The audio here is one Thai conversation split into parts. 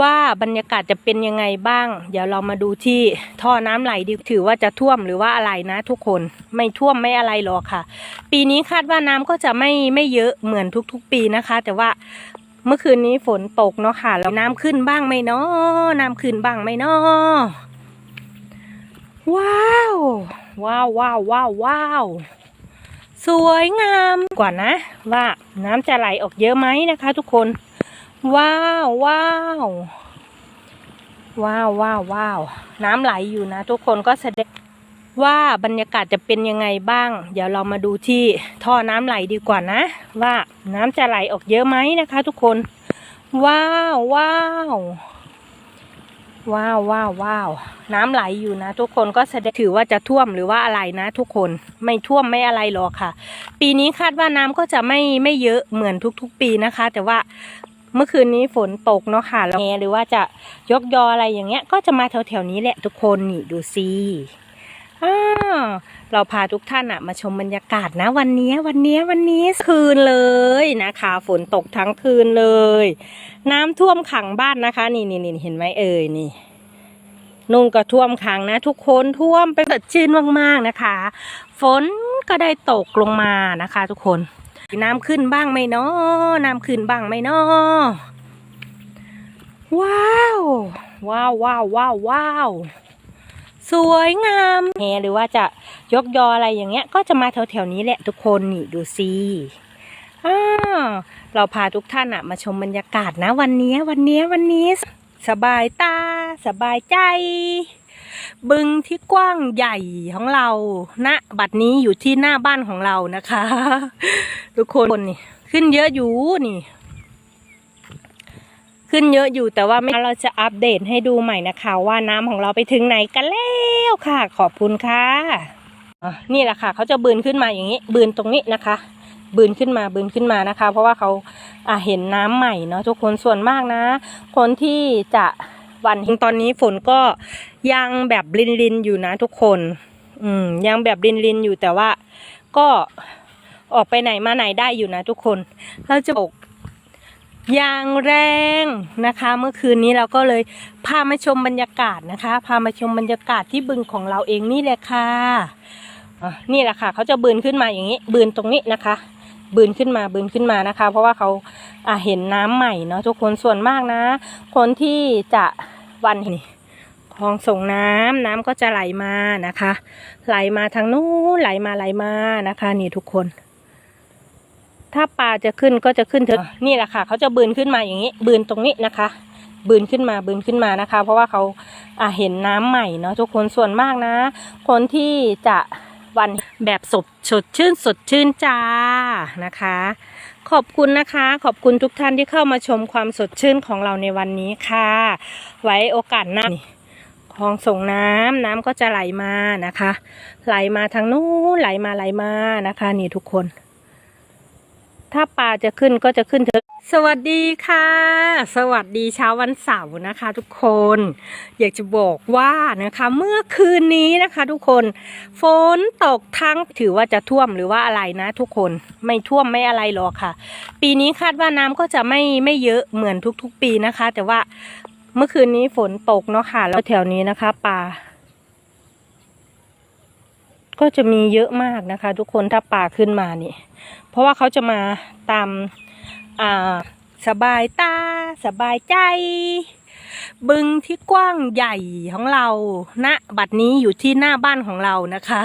ว่าบรรยากาศจะเป็นยังไงบ้าง เดี๋ยวเรามาดูที่ท่อน้ำไหลดีถือว่าจะท่วมหรือว่าอะไรนะ ทุกคนไม่ท่วมไม่อะไรหรอกค่ะ ปีนี้คาดว่าน้ำก็จะไม่ไม่เยอะเหมือนทุกๆ ปีนะคะ แต่ว่าเมื่อคืนนี้ฝนตกเนาะค่ะแล้วน้ำขึ้นบ้างไหมเนาะน้ำขึ้นบ้างไหมเนาะว้าวว้าวว้าวว้าวว้าวสวยงามกว่านะ ว่าน้ำจะไหลออกเยอะไหมนะคะ ทุกคน ว้าวว้าวว้าวว้าวว้าวน้ำไหลอยู่นะ ทุกคนก็แสดงว่าบรรยากาศจะเป็นยังไงบ้าง เดี๋ยวเรามาดูที่ท่อน้ำไหลดีกว่านะ ว่าน้ำจะไหลออกเยอะไหมนะคะ ทุกคน ว้าวว้าวว้าวว้าวว้าวน้ำไหลอยู่นะ ทุกคนก็แสดงถือว่าจะท่วมหรือว่าอะไรนะ ทุกคนไม่ท่วมไม่อะไรหรอกค่ะ ปีนี้คาดว่าน้ำก็จะไม่ไม่เยอะเหมือนทุก ๆ ปีนะคะ แต่ว่า เมื่อคืนนี้ฝนตกเนาะค่ะแล้วแงหรือว่าจะยกยออะไรอย่างเงี้ย ก็จะมาแถวๆนี้แหละทุกคนนี่ดูสิเราพาทุกท่านอะมาชมบรรยากาศนะ วันนี้วันนี้วันนี้คืนเลยนะคะ ฝนตกทั้งคืนเลย น้ำท่วมขังบ้านนะคะ นี่นี่นี่เห็นไหมเอ่ยนี่นุ่งก็ท่วมขังนะ ทุกคนท่วมไปสดชื่นมากๆนะคะ ฝนก็ได้ตกลงมานะคะ ทุกคน น้ำขึ้นบ้างไหมเนาะน้ำขึ้นบ้างไหมเนาะว้าว ว้าวว้าวว้าวว้าวสวยงามแหหรือว่าจะยกยออะไรอย่างเงี้ย ก็จะมาแถวๆนี้แหละทุกคนนี่ดูสิเราพาทุกท่านอะมาชมบรรยากาศนะ วันนี้วันนี้วันนี้ สบายตา สบายใจ บึงที่กว้างใหญ่ของเราณบัดนี้อยู่ที่หน้าบ้านของเรานะคะ ทุกคนนี่ขึ้นเยอะอยู่นี่ ขึ้นเยอะอยู่แต่ว่าไม่เราจะอัปเดตให้ดูใหม่นะคะ ว่าน้ำของเราไปถึงไหนกันแล้วค่ะ ขอบคุณค่ะนี่แหละค่ะเขาจะบืนขึ้นมาอย่างนี้ บืนตรงนี้นะคะบืนขึ้นมาบืนขึ้นมานะคะ เพราะว่าเขาอะเห็นน้ำใหม่เนาะทุกคนส่วนมากนะ คนที่จะ วันตอนนี้ฝนก็ยังแบบลินลินอยู่นะทุกคน อืม ยังแบบลินลินอยู่แต่ว่าก็ออกไปไหนมาไหนได้อยู่นะทุกคน เราจะบอกยางแรงนะคะ เมื่อคืนนี้เราก็เลยพามาชมบรรยากาศนะคะ พามาชมบรรยากาศที่บึงของเราเองนี่แหละค่ะนี่แหละค่ะ เขาจะบืนขึ้นมาอย่างนี้ บืนตรงนี้นะคะ บืนขึ้นมาบืนขึ้นมานะคะ เพราะว่าเขาอะเห็นน้ำใหม่เนาะทุกคนส่วนมากนะ คนที่จะวันนี่คลองส่งน้ำน้ำก็จะไหลมานะคะ ไหลมาทางนู้นไหลมาไหลมานะคะ นี่ทุกคน ถ้าปลาจะขึ้นก็จะขึ้นเถอะนี่แหละค่ะเขาจะบืนขึ้นมาอย่างนี้ บืนตรงนี้นะคะบืนขึ้นมาบืนขึ้นมานะคะ เพราะว่าเขาอะเห็นน้ำใหม่เนาะทุกคนส่วนมากนะ คนที่จะ วันแบบสดสดชื่นสดชื่นจ้านะคะ ขอบคุณนะคะ ขอบคุณทุกท่านที่เข้ามาชมความสดชื่นของเราในวันนี้ค่ะ ไว้โอกาสหน้าคลองส่งน้ำน้ำก็จะไหลมานะคะ ไหลมาทางนู้นไหลมาไหลมานะคะ นี่ทุกคน ถ้าปลาจะขึ้นก็จะขึ้นเถอะสวัสดีค่ะ สวัสดีเช้าวันเสาร์นะคะ ทุกคน อยากจะบอกว่านะคะเมื่อคืนนี้นะคะ ทุกคนฝนตกทั้งถือว่าจะท่วมหรือว่าอะไรนะ ทุกคนไม่ท่วมไม่อะไรหรอกค่ะ ปีนี้คาดว่าน้ำก็จะไม่ไม่เยอะเหมือนทุกๆปีนะคะ แต่ว่าเมื่อคืนนี้ฝนตกเนาะค่ะแล้วแถวนี้นะคะปลา ก็จะมีเยอะมากนะคะ ทุกคนถ้าปลาขึ้นมานี่ เพราะว่าเขาจะมาตามอ่าสบายตา สบายใจ บึงที่กว้างใหญ่ของเราณบัดนี้อยู่ที่หน้าบ้านของเรานะคะ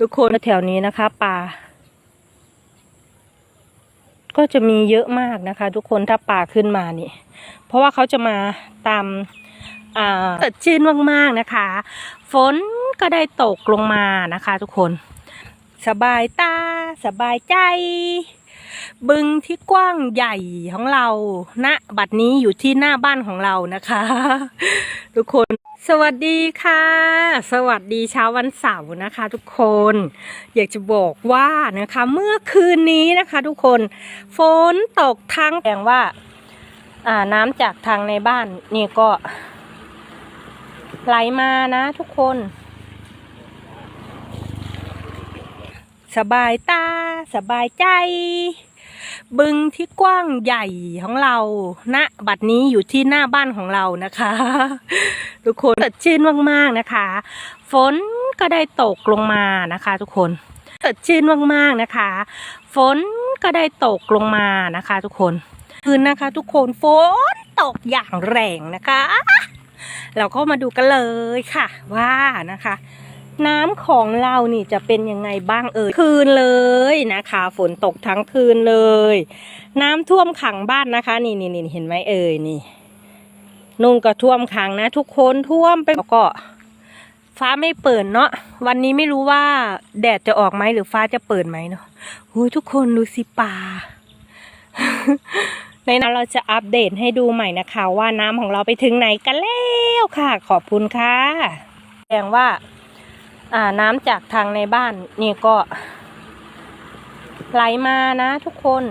ทุกคนแถวนี้นะคะปลาก็จะมีเยอะมากนะคะ ทุกคนถ้าปลาขึ้นมานี่ เพราะว่าเขาจะมาตามอ่าสดชื่นมากๆนะคะ ฝน ก็ได้ตกลงมานะคะ ทุกคน สบายตา สบายใจ บึงที่กว้างใหญ่ของเราณบัดนี้อยู่ที่หน้าบ้านของเรานะคะ ทุกคนสวัสดีค่ะ สวัสดีเช้าวันเสาร์นะคะ ทุกคน อยากจะบอกว่านะคะ เมื่อคืนนี้นะคะ ทุกคนฝนตกทั้งแปลงว่าอ่าน้ำจากทางในบ้านนี่ก็ไหลมานะทุกคน สบายตา สบายใจ บึงที่กว้างใหญ่ของเราณบัดนี้อยู่ที่หน้าบ้านของเรานะคะ ทุกคนสดชื่นมากๆนะคะ ฝนก็ได้ตกลงมานะคะ ทุกคนสดชื่นมากๆนะคะ ฝนก็ได้ตกลงมานะคะ ทุกคนคืนนะคะ ทุกคนฝนตกอย่างแรงนะคะ เราก็มาดูกันเลยค่ะ ว่านะคะ น้ำของเรานี่จะเป็นยังไงบ้างเอ่ยคืนเลยนะคะ ฝนตกทั้งคืนเลย น้ำท่วมขังบ้านนะคะ นี่นี่นี่เห็นไหมเอ่ยนี่นุ่งก็ท่วมขังนะ ทุกคนท่วมไปแล้วก็ ฟ้าไม่เปิดเนาะวันนี้ไม่รู้ว่าแดดจะออกไหมหรือฟ้าจะเปิดไหมเนาะหูยทุกคนดูสิป่าในนั้นเราจะอัปเดตให้ดูใหม่นะคะ ว่าน้ำของเราไปถึงไหนกันแล้วค่ะ ขอบคุณค่ะแสดงว่า น้ำจากทางในบ้าน นี่ก็ไหลมานะทุกคน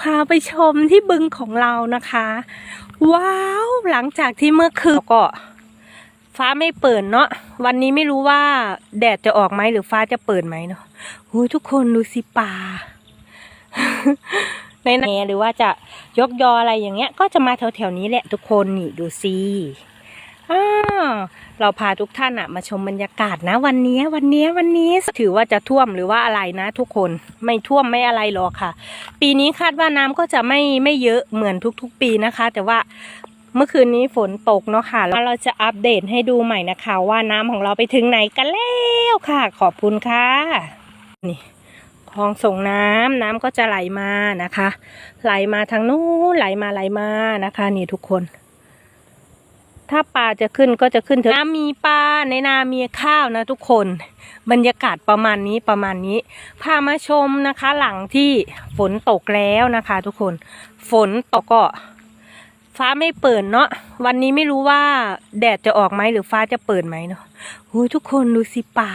พาไปชมที่บึงของเรานะคะ ว้าว หลังจากที่เมื่อคืนก็ฟ้าไม่เปิดเนาะวันนี้ไม่รู้ว่าแดดจะออกไหมหรือฟ้าจะเปิดไหมเนาะหูยทุกคนดูสิป่าในแหนหรือว่าจะยกยออะไรอย่างเงี้ย ก็จะมาแถวๆนี้แหละทุกคนนี่ดูสิ เราพาทุกท่านอะมาชมบรรยากาศนะ วันนี้วันนี้วันนี้ถือว่าจะท่วมหรือว่าอะไรนะ ทุกคนไม่ท่วมไม่อะไรหรอกค่ะ ปีนี้คาดว่าน้ำก็จะไม่ไม่เยอะเหมือนทุกๆ ปีนะคะ แต่ว่าเมื่อคืนนี้ฝนตกเนาะค่ะแล้วเราจะอัปเดตให้ดูใหม่นะคะ ว่าน้ำของเราไปถึงไหนกันแล้วค่ะ ขอบคุณค่ะนี่คลองส่งน้ำน้ำก็จะไหลมานะคะ ไหลมาทางนู้นไหลมาไหลมานะคะ นี่ทุกคน ถ้าปลาจะขึ้นก็จะขึ้นเถึงน้ำมีปลาในนามีข้าวนะทุกคน บรรยากาศประมาณนี้ประมาณนี้ พามาชมนะคะ หลังที่ฝนตกแล้วนะคะ ทุกคน ฝนตกก็ฟ้าไม่เปิดเนาะวันนี้ไม่รู้ว่าแดดจะออกไหมหรือฟ้าจะเปิดไหมเนาะหูยทุกคนดูสิป่า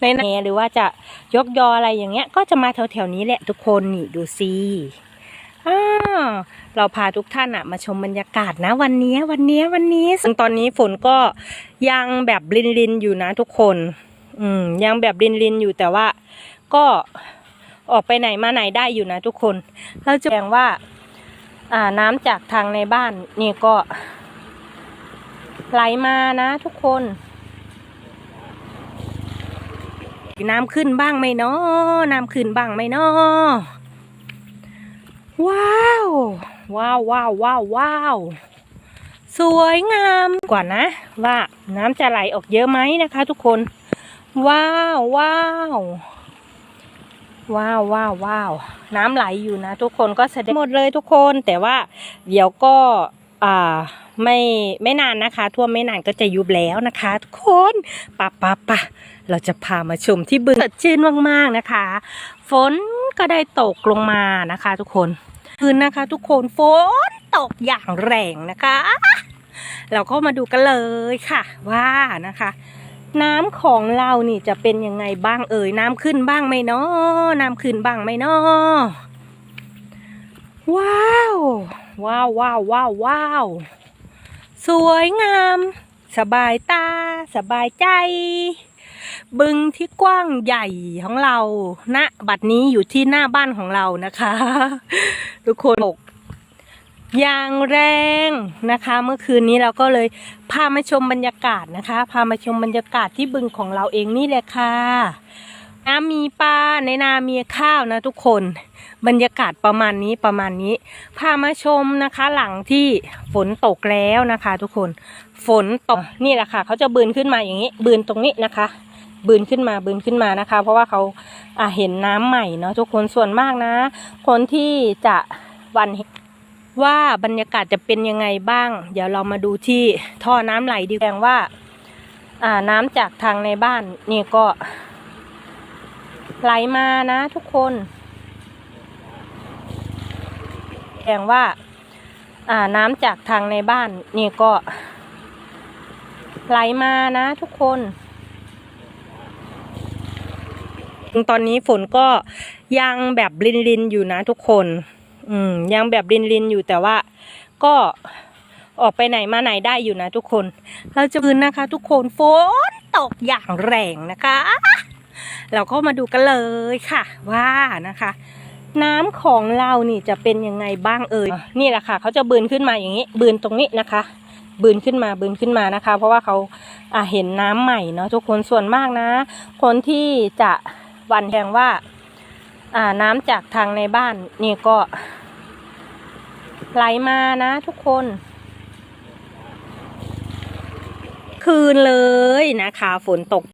ในแหนหรือว่าจะยกยออะไรอย่างเงี้ย ก็จะมาแถวๆนี้แหละทุกคนนี่ดูสิ เราพาทุกท่านอะมาชมบรรยากาศนะ วันนี้วันนี้วันนี้ซึ่งตอนนี้ฝนก็ยังแบบรินรินอยู่นะทุกคน อืมยังแบบรินรินอยู่แต่ว่าก็ออกไปไหนมาไหนได้อยู่นะทุกคน เราจะแบ่งว่า อ่าน้ำจากทางในบ้านนี่ก็ไหลมานะทุกคน น้ำขึ้นบ้างไหมเนาะน้ำขึ้นบ้างไหมเนาะ ว้าว ว้าวว้าวว้าวว้าวสวยงามกว่านะ ว่าน้ำจะไหลออกเยอะไหมนะคะ ทุกคน ว้าวว้าวว้าวว้าวว้าวน้ำไหลอยู่นะ ทุกคนก็แสดงหมดเลยทุกคน แต่ว่าเดี๋ยวก็อ่า ไม่ไม่นานนะคะ ท่วมไม่นานก็จะยุบแล้วนะคะทุกคนปะปะปะเราจะพามาชมที่บึงสดชื่นมากๆนะคะ ฝนก็ได้ตกลงมานะคะ ทุกคนคืนนะคะ ทุกคนฝนตกอย่างแรงนะคะ เราก็มาดูกันเลยค่ะ ว่านะคะ น้ำของเรานี่จะเป็นยังไงบ้างเอ่ยน้ำขึ้นบ้างไหมเนาะน้ำขึ้นบ้างไหมเนาะว้าว ว้าวว้าวว้าวว้าว สวยงาม สบายตา สบายใจ บึงที่กว้างใหญ่ของเราณบัดนี้อยู่ที่หน้าบ้านของเรานะคะ ทุกคนกอย่างแรงนะคะ เมื่อคืนนี้เราก็เลยพามาชมบรรยากาศนะคะ พามาชมบรรยากาศที่บึงของเราเองนี่แหละค่ะน้ำมีปลาในนามีข้าวนะทุกคน บรรยากาศประมาณนี้ประมาณนี้ พามาชมนะคะ หลังที่ฝนตกแล้วนะคะ ทุกคนฝนตกนี่แหละค่ะเขาจะบืนขึ้นมาอย่างนี้ บืนตรงนี้นะคะ บืนขึ้นมาบืนขึ้นมานะคะ เพราะว่าเขาอ่าเห็นน้ำใหม่เนาะทุกคนส่วนมากนะ คนที่จะวันว่าบรรยากาศจะเป็นยังไงบ้าง เดี๋ยวเรามาดูที่ท่อน้ำไหลดีแสดงว่าอ่าน้ำจากทางในบ้านนี่ก็ไหลมานะทุกคน แสดงว่าอ่าน้ำจากทางในบ้านนี่ก็ ไหลมานะทุกคนตอนนี้ฝนก็ยังแบบรินรินอยู่นะทุกคน อืม ยังแบบรินรินอยู่แต่ว่าก็ออกไปไหนมาไหนได้อยู่นะทุกคน เราจะคืนนะคะ ทุกคนฝนตกอย่างแรงนะคะ เราก็มาดูกันเลยค่ะ ว่านะคะ น้ำของเรานี่จะเป็นยังไงบ้างเอ่ยนี่แหละค่ะเขาจะบืนขึ้นมาอย่างนี้ บืนตรงนี้นะคะ บืนขึ้นมาบืนขึ้นมานะคะ เพราะว่าเขาอ่าเห็นน้ำใหม่เนาะทุกคนส่วนมากนะ คนที่จะหวันแทงว่าอ่าน้ำจากทางในบ้านนี่ก็ไหลมานะทุกคน คืนเลยนะคะ ฝนตก